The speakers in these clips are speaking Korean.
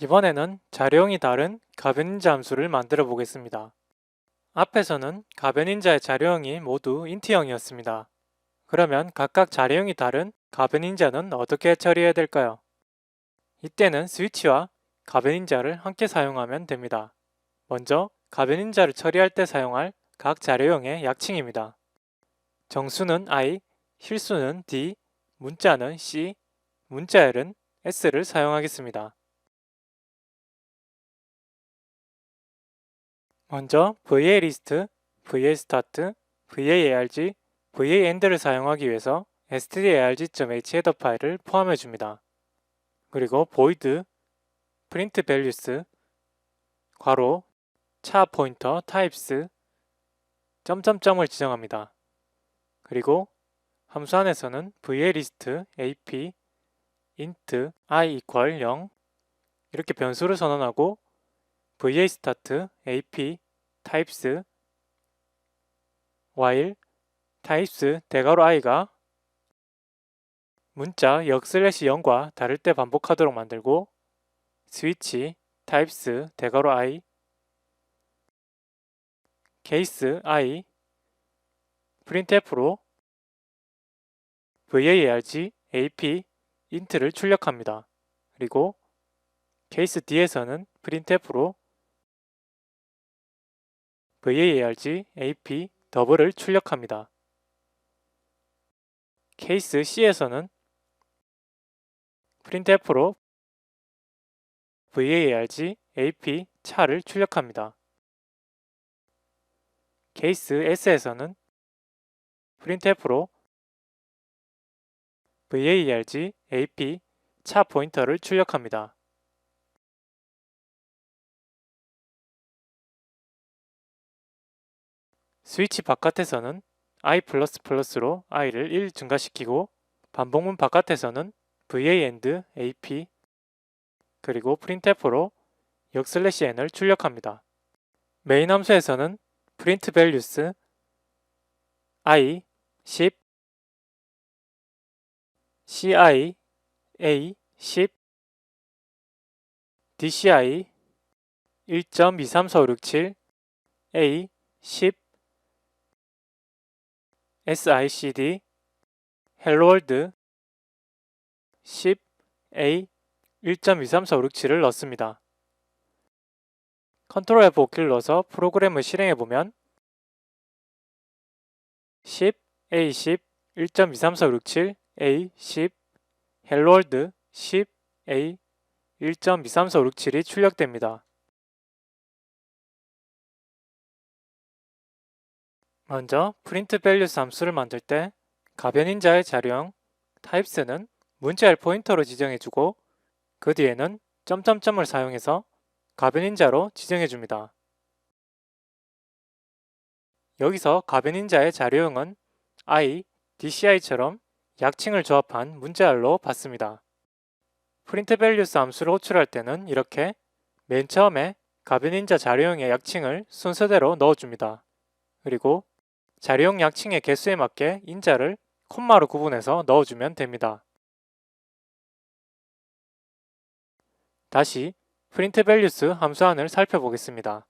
이번에는 자료형이 다른 가변인자 함수를 만들어 보겠습니다. 앞에서는 가변인자의 자료형이 모두 인트형이었습니다. 그러면 각각 자료형이 다른 가변인자는 어떻게 처리해야 될까요? 이때는 스위치와 가변인자를 함께 사용하면 됩니다. 먼저 가변인자를 처리할 때 사용할 각 자료형의 약칭입니다. 정수는 i, 실수는 d, 문자는 c, 문자열은 s를 사용하겠습니다. 먼저 VA 리스트, VA 스타트, VA ARG, VA end를 사용하기 위해서 stdarg.h 헤더 파일을 포함해 줍니다. 그리고 void print values 괄호 차 포인터 types 점점점을 지정합니다. 그리고 함수 안에서는 VA 리스트 ap int i equal 0 이렇게 변수를 선언하고 VA start ap types while types 대괄호 i가 문자 역 슬래시 0과 다를 때 반복하도록 만들고 스위치 types 대괄호 i case i printf로 varg ap int를 출력합니다. 그리고 케이스 D에서는 printf로 varg ap 더블을 출력합니다. 케이스 C에서는 printf로 varg ap 차를 출력합니다. 케이스 S에서는 printf로 varg ap 차 포인터를 출력합니다. 스위치 바깥에서는 i++로 i를 1 증가시키고 반복문 바깥에서는 va and ap 그리고 printf로 역 슬래시 n을 출력합니다. 메인 함수에서는 print values i 10 ci a 10 dci 1.23467 a 10 SICD World 10 A 1.23457을 넣습니다. 컨트롤 F5키를 넣어서 프로그램을 실행해 보면 10 A 10 1.23467 A 10 Hello World 10 A 1.23467이 출력됩니다. 먼저 print values 함수를 만들 때 가변인자의 자료형 types는 문자열 포인터로 지정해주고 그 뒤에는 점점점을 사용해서 가변인자로 지정해줍니다. 여기서 가변인자의 자료형은 i, dci처럼 약칭을 조합한 문자열로 받습니다. print values 함수를 호출할 때는 이렇게 맨 처음에 가변인자 자료형의 약칭을 순서대로 넣어줍니다. 그리고 자료형 약칭의 개수에 맞게 인자를 콤마로 구분해서 넣어주면 됩니다. 다시 print values 함수안을 살펴보겠습니다.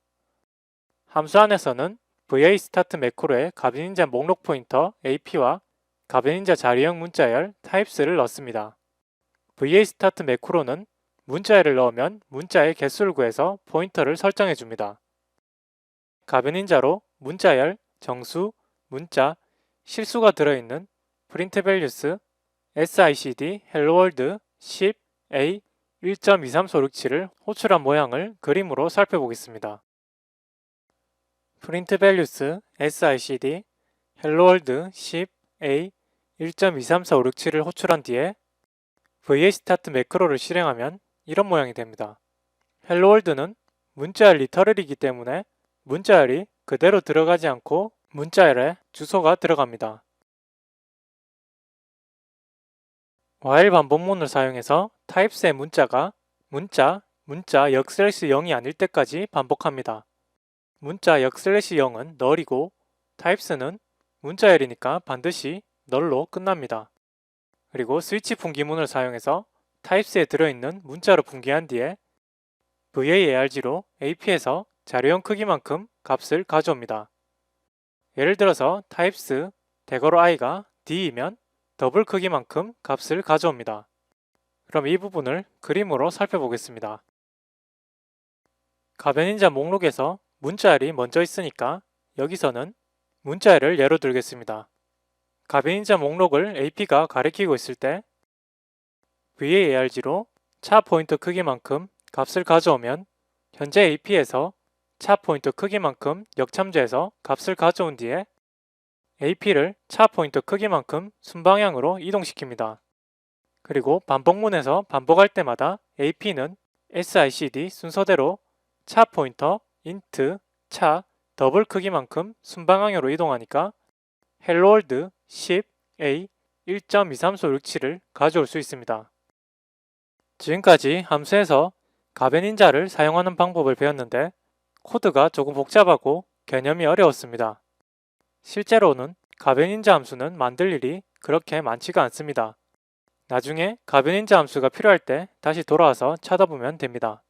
함수안에서는 va start 매크로에 가변인자 목록 포인터 ap와 가변인자 자료형 문자열 types를 넣습니다. va start 매크로는 문자열을 넣으면 문자의 개수를 구해서 포인터를 설정해 줍니다. 가변인자로 문자열, 정수, 문자, 실수가 들어있는 print values SICD hello world 10 A 1.23467을 호출한 모양을 그림으로 살펴보겠습니다. print values SICD hello world 10 A 1.23457을 호출한 뒤에 VA start 매크로를 실행하면 이런 모양이 됩니다. world는 문자열 리터럴이기 때문에 문자열이 그대로 들어가지 않고 문자열에 주소가 들어갑니다. while 반복문을 사용해서 types의 문자가 문자, 문자 역 슬래시 0이 아닐 때까지 반복합니다. 문자 역 슬래시 0은 널이고 types는 문자열이니까 반드시 널로 끝납니다. 그리고 스위치 분기문을 사용해서 types에 들어있는 문자로 분기한 뒤에 VARG로 AP에서 자료형 크기만큼 값을 가져옵니다. 예를 들어서 types 대괄호 i가 d이면 더블 크기만큼 값을 가져옵니다. 그럼 이 부분을 그림으로 살펴보겠습니다. 가변인자 목록에서 문자열이 먼저 있으니까 여기서는 문자열을 예로 들겠습니다. 가변인자 목록을 AP가 가리키고 있을 때 VARG로 차 포인터 크기만큼 값을 가져오면 현재 AP에서 차 포인터 크기만큼 역참조해서 값을 가져온 뒤에 AP를 차 포인터 크기만큼 순방향으로 이동시킵니다. 그리고 반복문에서 반복할 때마다 AP는 SICD 순서대로 차 포인터, 인트, 차, 더블 크기만큼 순방향으로 이동하니까 hello world 10, a 1.2347을 가져올 수 있습니다. 지금까지 함수에서 가변인자를 사용하는 방법을 배웠는데 코드가 조금 복잡하고 개념이 어려웠습니다. 실제로는 가변인자 함수는 만들 일이 그렇게 많지가 않습니다. 나중에 가변인자 함수가 필요할 때 다시 돌아와서 찾아보면 됩니다.